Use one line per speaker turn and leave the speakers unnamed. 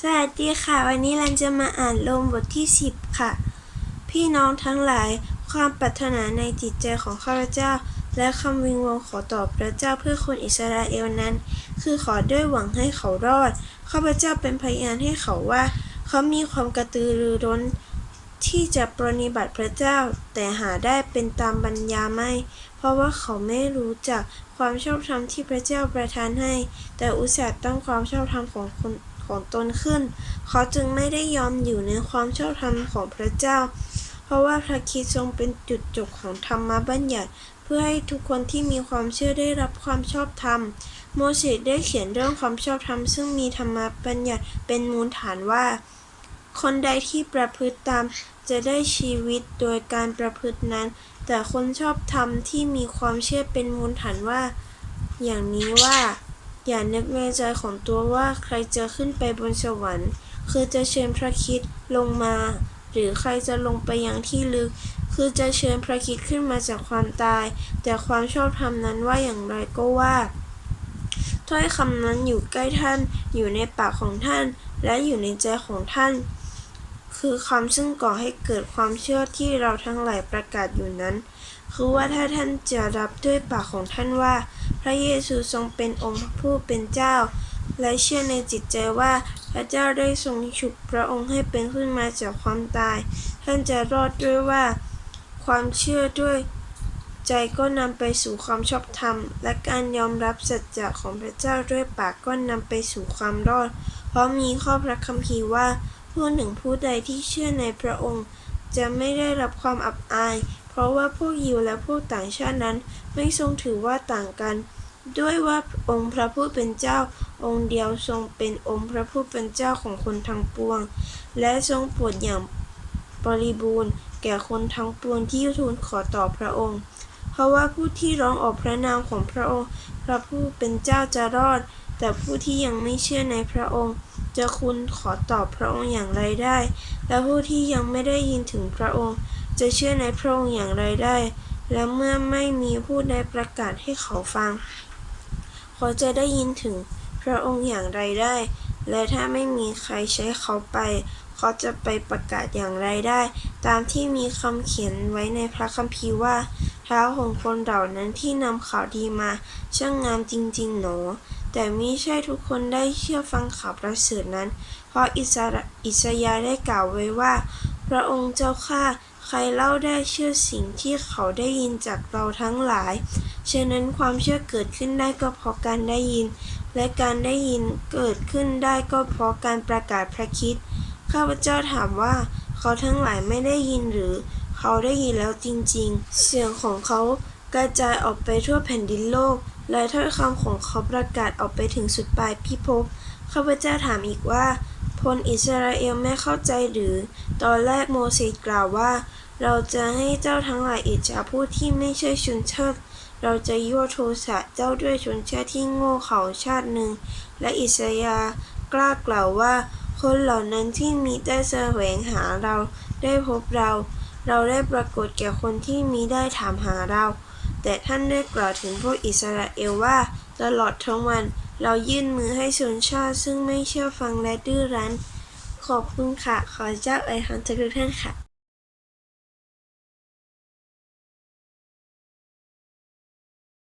สวัสดีค่ะ วันนี้เราจะมาอ่านลงบทที่ 10 ค่ะ พี่น้องทั้งหลายความปรารถนาในจิตใจของข้าพเจ้า และคำวิงวอนขอต่อพระเจ้าเพื่อคนอิสราเอลนั้น คือขอด้วยหวังให้เขารอดข้าพเจ้าเป็นพยานให้เขาว่า เขามีความกระตือรือร้น ที่จะปรนนิบัติพระเจ้า แต่หาได้เป็นตามบัญญาไม่ เพราะว่าเขาไม่รู้จักความชอบธรรมที่พระเจ้าประทานให้ แต่อุตส่าห์ตั้งความชอบธรรมของคน ของตนขึ้น เขาจึงไม่ได้ยอมอยู่ในความชอบธรรมของพระเจ้า เพราะว่าพระคริสต์ทรงเป็นจุดจบของธรรมบัญญัติ เพื่อให้ทุกคนที่มีความเชื่อได้รับความชอบธรรม โมเสสได้เขียนเรื่องความชอบธรรม ซึ่งมีธรรมบัญญัติเป็นมูลฐานว่า คนใดที่ประพฤติตามจะได้ชีวิตโดยการประพฤตินั้น แต่คนชอบธรรมที่มีความเชื่อเป็นมูลฐานว่า อย่างนี้ว่า อย่านึกในใจของตัวว่าใครจะขึ้นไปบนสวรรค์ คือจะเชิญพระคิดลงมา หรือใครจะลงไปยังที่ลึก คือจะเชิญพระคิดขึ้นมาจากความตาย แต่ความชอบธรรมนั้นว่าอย่างไรก็ว่าถ้อยคำนั้นอยู่ใกล้ท่าน อยู่ในปากของท่าน และอยู่ในใจของท่าน คือคำซึ่งก่อให้เกิดความเชื่อที่เราทั้งหลายประกาศอยู่นั้น คือว่าถ้าท่านจะรับด้วยปากของท่านว่า พระเยซูทรงเป็นองค์ผู้เป็นเจ้า และเชื่อในจิตใจว่าพระเจ้าได้ทรงฉุกพระองค์ให้เป็นขึ้นมาจากความตาย ท่านจะรอดด้วยว่า ความเชื่อด้วยใจก็นำไปสู่ความชอบธรรม และการยอมรับสัจจะของพระเจ้าด้วยปากก็นำไปสู่ความรอด เพราะมีข้อพระคัมภีร์ว่า ผู้หนึ่งผู้ใดที่เชื่อในพระองค์ จะไม่ได้รับความอับอาย เพราะว่าพวกยิวและพวกต่างชาตินั้นไม่ทรงถือว่าต่างกัน ด้วยว่าองค์พระผู้เป็นเจ้า องค์เดียวทรงเป็นองค์พระผู้เป็นเจ้าของคนทั้งปวง และทรงโปรดอย่างบริบูรณ์แก่คนทั้งปวงที่ทูลขอต่อพระองค์ เพราะว่าผู้ที่ร้องออกพระนามของพระองค์ พระผู้เป็นเจ้าจะรอด แต่ผู้ที่ยังไม่เชื่อในพระองค์ จะคุณขอตอบพระองค์อย่างไรได้ และผู้ที่ยังไม่ได้ยินถึงพระองค์ จะเชื่อในพระองค์อย่างไรได้ และเมื่อไม่มีผู้ใดประกาศให้เขาฟัง เขาจะได้ยินถึงพระองค์อย่างไรได้ และถ้าไม่มีใครใช้เขาไป เขาจะไปประกาศอย่างไรได้ ตามที่มีคำเขียนไว้ในพระคัมภีร์ว่า เท้าของคนเหล่านั้นที่นำข่าวดีมา ช่างงามจริงๆหนอ แต่มิใช่ทุกคนได้เชื่อฟังข่าวประเสริฐนั้น เพราะอิสระอิสยาได้กล่าวไว้ว่า พระองค์เจ้าข้าใครเล่าได้เชื่อสิ่งที่เขาได้ยินจากเราทั้งหลาย ฉะนั้นความเชื่อเกิดขึ้นได้ก็เพราะการได้ยิน และการได้ยินเกิดขึ้นได้ก็เพราะการประกาศพระคิด ข้าพเจ้าถามว่า เขาทั้งหลายไม่ได้ยินหรือ เขาได้ยินแล้วจริงๆ เสียงของเขากระจายออกไปทั่วแผ่นดินโลก และถ้อยคำของเขาประกาศออกไปถึงสุดปลายพิภพข้าพเจ้าถามอีกว่าพลอิสราเอลไม่เข้าใจหรือ ตอนแรกโมเสสกล่าวว่า เราจะให้เจ้าทั้งหลายอิจฉาผู้ที่ไม่ใช่ชนชาติเราจะยั่วโทสะเจ้าด้วยชนชาติที่โง่เขลาชาติหนึ่ง และอิสยากล้ากล่าวว่า คนเหล่านั้นที่มีได้แสวงหาเราได้พบเรา เราได้ปรากฏแก่คนที่มีได้ถามหาเรา แต่ท่านได้กล่าวถึงพวกอิสราเอลว่า ตลอดทั้งวัน เรายื่นมือให้ชนชาติซึ่งไม่เชื่อฟังและดื้อรั้น ขอบคุณค่ะ ขอเจ้าเอ๋ยคำทุกท่านค่ะ